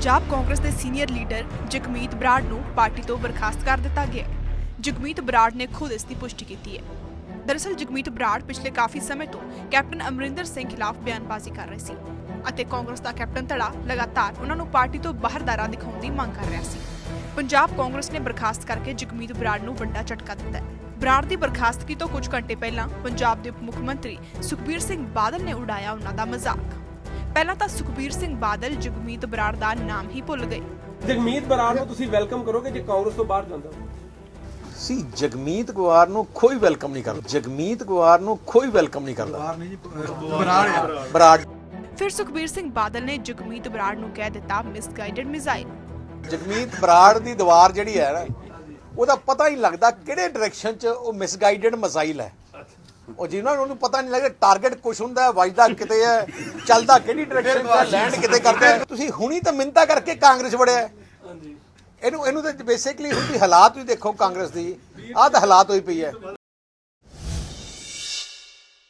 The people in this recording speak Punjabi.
ਪੰਜਾਬ ਕਾਂਗਰਸ ਦੇ ਸੀਨੀਅਰ ਲੀਡਰ ਜਗਮੀਤ ਬਰਾੜ ਨੂੰ ਪਾਰਟੀ ਤੋਂ ਬਰਖਾਸਤ ਕਰ ਦਿੱਤਾ ਗਿਆ ਜਗਮੀਤ ਬਰਾੜ ਨੇ ਖੁਦ ਇਸ ਦੀ ਪੁਸ਼ਟੀ ਕੀਤੀ ਹੈ। ਦਰਅਸਲ, ਜਗਮੀਤ ਬਰਾੜ ਪਿਛਲੇ ਕਾਫੀ ਸਮੇਂ ਤੋਂ ਕੈਪਟਨ ਅਮਰਿੰਦਰ ਸਿੰਘ ਖਿਲਾਫ ਬਿਆਨਬਾਜ਼ੀ ਕਰ ਰਹੇ ਸੀ ਅਤੇ ਕਾਂਗਰਸ ਦਾ ਕੈਪਟਨ ਧੜਾ ਲਗਾਤਾਰ ਉਹਨਾਂ ਨੂੰ ਪਾਰਟੀ ਤੋਂ ਬਾਹਰ ਦਾਰਾ ਦਿਖਾਉਣ ਦੀ ਮੰਗ ਕਰ ਰਿਹਾ ਸੀ। ਪੰਜਾਬ ਕਾਂਗਰਸ ਨੇ ਬਰਖਾਸਤ ਕਰਕੇ ਜਗਮੀਤ ਬਰਾੜ ਨੂੰ ਵੱਡਾ ਝਟਕਾ ਦਿੱਤਾ ਹੈ। ਬਰਾੜ ਦੀ ਬਰਖਾਸਤਗੀ ਤੋਂ ਕੁਝ ਘੰਟੇ ਪਹਿਲਾਂ ਪੰਜਾਬ ਦੇ ਉਪ ਮੁੱਖ ਮੰਤਰੀ ਸੁਖਬੀਰ ਸਿੰਘ ਬਾਦਲ ਨੇ ਉਡਾਇਆ ਉਹਨਾਂ ਦਾ ਮਜ਼ਾਕ। ਪਹਿਲਾਂ ਤਾਂ ਸੁਖਬੀਰ ਸਿੰਘ ਬਾਦਲ ਜਗਮੀਤ ਬਰਾੜ ਦਾ ਨਾਮ ਹੀ ਭੁੱਲ ਗਏ। ਜਗਮੀਤ ਬਰਾੜ ਨੂੰ ਤੁਸੀਂ ਵੈਲਕਮ ਕਰੋਗੇ ਜੇ ਕਾਂਗਰਸ ਤੋਂ ਬਾਹਰ ਜਾਂਦਾ। ਸੀ ਜਗਮੀਤ ਗੁਆਰ ਨੂੰ ਕੋਈ ਵੈਲਕਮ ਨਹੀਂ ਕਰਦਾ। ਜਗਮੀਤ ਗੁਆਰ ਨੂੰ ਕੋਈ ਵੈਲਕਮ ਨਹੀਂ ਕਰਦਾ। ਬਰਾੜ ਫਿਰ ਸੁਖਬੀਰ ਸਿੰਘ ਬਾਦਲ ਨੇ ਜਗਮੀਤ ਬਰਾੜ ਨੂੰ ਕਹਿ ਦਿੱਤਾ ਮਿਸਗਾਈਡਡ ਮਿਜ਼ਾਈਲ ਜਗਮੀਤ ਬਰਾੜ ਦੀ ਦੀਵਾਰ ਜਿਹੜੀ ਹੈ ਨਾ ਉਹਦਾ ਪਤਾ ਹੀ ਲੱਗਦਾ ਕਿਹੜੇ ਡਾਇਰੈਕਸ਼ਨ 'ਚ ਉਹ ਮਿਸਗਾਈਡਡ ਮਜ਼ਾਈਲ ਹੈ। ਉਹ ਜਿਹਨਾਂ ਨੂੰ ਪਤਾ ਨਹੀਂ ਲੱਗਦਾ ਟਾਰਗੇਟ ਕੁਛ ਹੁੰਦਾ ਹੈ ਵੱਜਦਾ ਕਿਤੇ ਹੈ ਚੱਲਦਾ ਕਿਹੜੀ ਡਾਇਰੈਕਸ਼ਨ 'ਚ ਲੈਂਡ ਕਿਤੇ ਕਰਦਾ ਹੈ। ਤੁਸੀਂ ਹੁਣੀ ਤਾਂ ਮਿੰਤਾ ਕਰਕੇ ਕਾਂਗਰਸ ਵੜਿਆ। ਇਹਨੂੰ ਇਹਨੂੰ ਤਾਂ ਬੇਸਿਕਲੀ ਹੁਣ ਦੀ ਹਾਲਾਤ ਵੀ ਦੇਖੋ ਕਾਂਗਰਸ ਦੀ ਆਹ ਤਾਂ ਹਾਲਾਤ ਹੋਈ ਪਈ ਹੈ।